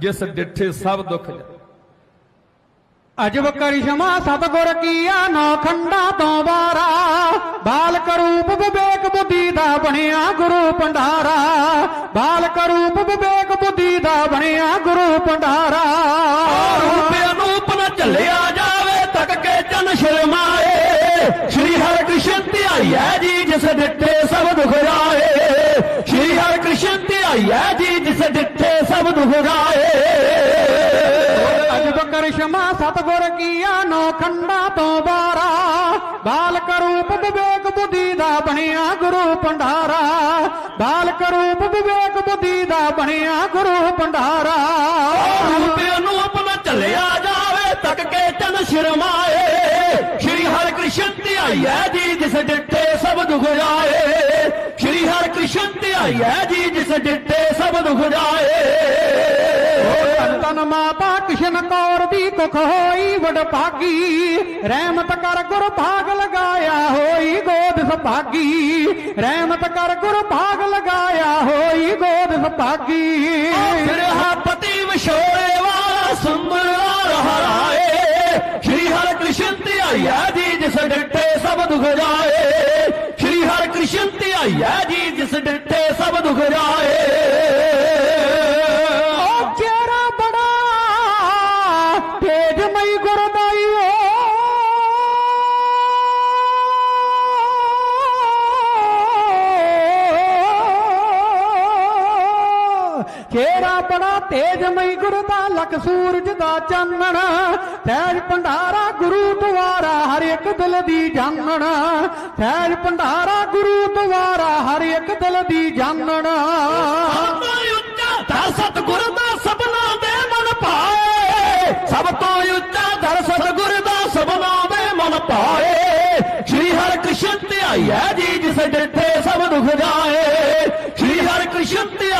ਜਿਸ ਡਿੱਠੇ ਸਭ ਦੁੱਖ ਜਾਏ। ਅਜਬ ਕਰਿਸ਼ਮਾ ਸਤਗੁਰ ਕੀਆ ਨੌ ਖੰਡਾ ਤੋਂ ਬਾਰਾ ਬਾਲਕ ਰੂਪ ਵਿਵੇਕ ਬੁੱਧੀ ਦਾ ਬਣਿਆ ਗੁਰੂ ਭੰਡਾਰਾ। ਬਾਲਕ ਰੂਪ ਵਿਵੇਕ ਬੁੱਧੀ ਦਾ ਬਣਿਆ ਗੁਰੂ ਭੰਡਾਰਾ। ਰੂਪ ਅਨੂਪ ਨ ਝੱਲਿਆ ਜਾਵੇ ਤੱਕ ਕੇ ਜਨ ਸ਼ਰਮਾਏ। ਸ਼੍ਰੀ ਹਰਿ ਕ੍ਰਿਸ਼ਨ ਧਿਆਈਐ ਜੀ ਜਿਸ ਡਿੱਠੇ ਸਭ ਦੁਖ ਜਾਏ। ਸ਼੍ਰੀ ਹਰਿ ਕ੍ਰਿਸ਼ਨ ਧਿਆਈਐ ਜੀ ਜਿਸ ਡਿੱਠੇ ਦੁਖ ਜਾਏ। ਅਜਬ ਕਰਿਸ਼ਮਾ ਸਤਗੁਰ ਕੀਆ ਨੌ ਖੰਡਾ ਤੋਂ ਬਾਰਾ। ਬਾਲਕ ਰੂਪ ਵਿਵੇਕ ਬੁੱਧੀ ਦਾ ਬਣਿਆ ਗੁਰੂ ਭੰਡਾਰਾ। ਬਾਲਕ ਰੂਪ ਵਿਵੇਕ ਬੁੱਧੀ ਦਾ ਬਣਿਆ ਗੁਰੂ ਭੰਡਾਰਾ। ਰੂਪ ਅਨੂਪ ਨ ਝੱਲਿਆ ਜਾਵੇ ਤੱਕ ਕੇ ਜਨ ਸ਼ਰਮਾਏ ਸ਼੍ਰੀ ਹਰਿ ਕ੍ਰਿਸ਼ਨ ਧਿਆਈਐ ਜੀ ਜਿਸ ਡਿੱਠੇ ਸਭ ਦੁਖ ਜਾਏ। ਸ਼੍ਰੀ ਹਰਿ ਕ੍ਰਿਸ਼ਨ ਧਿਆਈਐ ਜੀ ਜਿਸ ਡਿੱਠੇ ਤਨ ਮਾਤਾ ਕਿਸ਼ਨ ਕੌਰ ਦੀ ਕੁਖ ਹੋਈ, ਵਡਭਾਗੀ। ਰਹਿਮਤ ਕਰ ਗੁਰ ਭਾਗ ਲਗਾਇਆ ਹੋਈ, ਗੋਦ ਸੁਭਾਗੀ। ਰਹਿਮਤ ਕਰ ਗੁਰ ਭਾਗ ਲਗਾਇਆ ਹੋਈ, ਗੋਦ ਸੁਭਾਗੀ। ਫਿਰਹਾ ਪਤੀ ਵਿਛੋੜੇ ਵਾਲਾ ਸੁੰਦਰ ਹਰਾਏ ਸ਼੍ਰੀ ਹਰਿ ਕ੍ਰਿਸ਼ਨ ਧਿਆਈਐ ਜੀ, ਜਿਸ ਡਿੱਠੇ ਸਭ ਦੁਖ ਜਾਏ। ਸ਼੍ਰੀ ਹਰਿ ਕ੍ਰਿਸ਼ਨ ਧਿਆਈਐ ਜੀ, ਜਿਸ ਡਿੱਠੇ ਬੜਾ ਤੇਜਮਈ ਗੁਰ ਦਾ ਲਖ ਸੂਰਜ ਦਾ ਚਾਨਣ। ਸਹਿਜ ਭੰਡਾਰਾ ਗੁਰੂ ਦੁਆਰਾ ਹਰ ਇੱਕ ਦਿਲ ਦੀ ਜਾਣਨ ਸਹਿਜ ਭੰਡਾਰਾ ਗੁਰੂ ਦੁਆਰਾ ਹਰ ਇੱਕ ਦਿਲ ਦੀ ਜਾਣਨ ਦਰ ਸਤਿਗੁਰ ਦਾ ਸਭਨਾ ਦੇ ਮਨ ਪਾਏ ਸਭ ਤੋਂ ਉੱਚਾ ਦਰ ਸਤਿਗੁਰ ਦਾ ਸਭਨਾ ਦੇ ਮਨ ਪਾਏ ਸ਼੍ਰੀ ਹਰਿ ਕ੍ਰਿਸ਼ਨ ਧਿਆਈਐ ਜੀ, ਜਿਸ ਡਿੱਠੇ ਸਭ ਦੁਖ ਜਾਏ।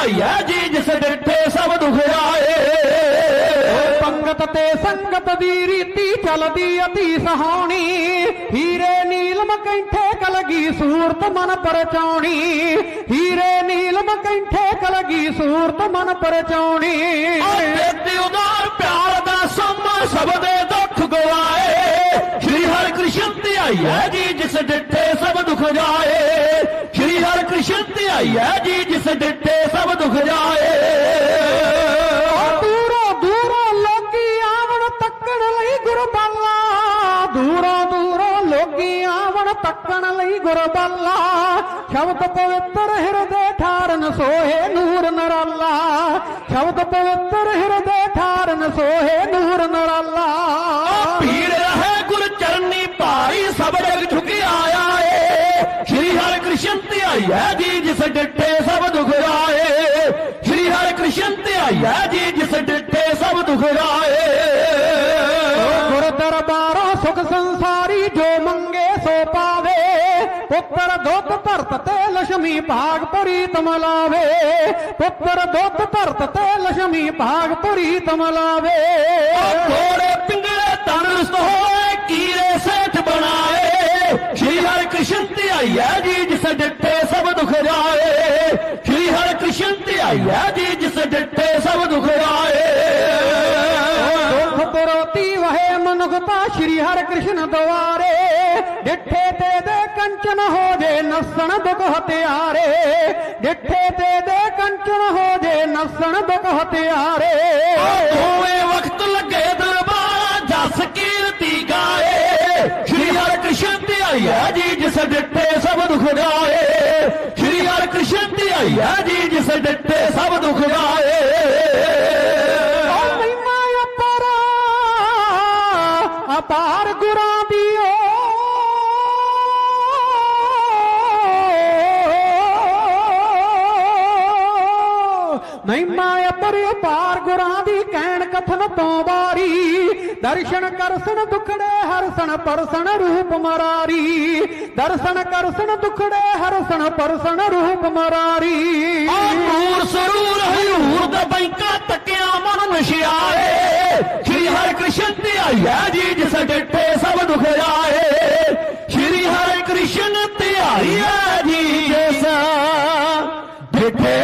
ਧਿਆਈਐ ਜੀ ਜਿਸ ਡਿੱਠੇ ਸਭ ਦੁਖ ਜਾਏ ਪੰਗਤ ਤੇ ਸੰਗਤ ਦੀ ਰੀਤੀ ਚਲਦੀ ਅਤੀ ਸਹਾਣੀ ਹੀਰੇ ਨੀਲਮ ਕੈਂਠੇ ਕਲਗੀ ਸੂਰਤ ਮਨ ਪਰਚਾਉਣੀ। ਹੀਰੇ ਨੀਲਮ ਕੈਂਠੇ ਕਲਗੀ ਸੂਰਤ ਮਨ ਪਰਚਾਉਣੀ। ਤੇ ਉਦਾਰ ਪਿਆਰ ਦਾ ਸਮਾਂ ਸਭ ਦੇ ਦੁੱਖ ਗਵਾਏ। ਸ਼੍ਰੀ ਹਰਿ ਕ੍ਰਿਸ਼ਨ ਧਿਆਈਐ ਜੀ ਜਿਸ ਡਿੱਠੇ ਸਭ ਦੁਖ ਜਾਏ। ਸ਼੍ਰੀ ਹਰਿ ਕ੍ਰਿਸ਼ਨ ਧਿਆਈਐ ਜੀ ਜਿਸ ਡਿੱਠੇ ਸਭ ਦੁਖ ਜਾਏ। ਦੂਰੋਂ ਦੂਰੋਂ ਲੋਕੀ ਆਵਣ ਤੱਕਣ ਲਈ ਗੁਰਬਾਲਾ। ਦੂਰੋਂ ਦੂਰੋਂ ਲੋਕੀ ਆਵਣ ਤੱਕਣ ਲਈ ਗੁਰਬਾਲਾ। ਸ਼ਬਦ ਪਵਿੱਤਰ ਹਿਰਦੇ ਠਾਰਨ ਸੋਹੇ ਨੂਰ ਨਰਾਲਾ। ਸ਼ਬਦ ਪਵਿੱਤਰ ਹਿਰਦੇ ਠਾਰਨ ਸੋਹੇ ਨੂਰ ਨਰਾਲਾ। कृष्ण ते आई है जी जिस डिठे सब दुख राए श्री हर कृष्ण ते आई है जी जिस डिठे सब दुख राए गुर दरबारो सुख संसारी जो मंगे सो पावे पुत्र दोत भरत ते लक्ष्मी भाग पुरी तम लावे पुत्र दोत भरत ते लक्ष्मी भाग पुरी तम लावे थोड़े पिंगले तनस्त होए कीरे सेठ बनाए श्री हर कृष्ण ते आई है जी ਜਾਏ ਸ਼੍ਰੀ ਹਰਿ ਕ੍ਰਿਸ਼ਨ ਧਿਆਈਐ ਜੀ ਜਿਸ ਡਿੱਠੇ ਸਭ ਦੁਖ ਜਾਏ ਦੁੱਖ ਪਰੋਤੀ ਵਹੇ ਮਨੁਖਤਾ ਸ਼੍ਰੀ ਹਰਿ ਕ੍ਰਿਸ਼ਨ ਦੁਆਰੇ। ਡਿੱਠੇ ਤੇ ਦੇ ਕੰਚਨ ਹੋ ਜੇ ਨਸਣ ਦੁਖ ਹਤਿਆਰੇ। ਡਿੱਠੇ ਤੇ ਦੇ ਕੰਚਨ ਹੋ ਜੇ ਨਸਣ ਦੁਖ ਹਤਿਆਰੇ। ਹੋਵੇ ਵਕਤ ਲੱਗੇ ਦਰਬਾਰ ਜਸ ਕੀਰਤੀ ਗਾਏ। ਸ਼੍ਰੀ ਹਰਿ ਕ੍ਰਿਸ਼ਨ ਧਿਆਈਐ ਜੀ ਜਿਸ ਡਿੱਠੇ ਸਭ ਦੁਖ ਹਰਿ ਧਿਆਈਐ ਜੀ ਜਿਸ ਡਿੱਠੇ ਸਭ ਦੁਖ ਅਪਾਰ ਅਪਾਰ ਗੁਰਾਂ ਦੀ ਨਹੀਂ ਮਹਿਮਾ ਅਪਰ ਪਾਰ ਗੁਰਾਂ ਦੀ ਕਹਿਣ ਕਥਨ ਤੋਂ ਬਾਰੀ ਦਰਸ਼ਨ ਕਰਸਣ ਦੁਖੜੇ ਹਰਸਣ ਪਰਸਣ ਰੂਪ ਮਰਾਰੀ। ਦਰਸ਼ਨ ਕਰਸਣ ਦੁਖੜੇ ਹਰਸਣ ਪਰਸਣ ਰੂਪ ਮਰਾਰੀ। ਨੂਰ ਸਰੂਰ ਹਯੂਰ ਦਾ ਬੈਂਕਾ ਤੱਕਿਆ ਮਨ ਨਸ਼ਿਆਏ। ਸ਼੍ਰੀ ਹਰਿ ਕ੍ਰਿਸ਼ਨ ਧਿਆਈਐ ਜੀ, ਜਿਸ ਡਿੱਠੇ ਸਭ ਦੁਖ ਜਾਏ। ਸ਼੍ਰੀ ਹਰਿ ਕ੍ਰਿਸ਼ਨ ਧਿਆਈਐ ਜੀ, ਜਿਸ ਡਿੱਠੇ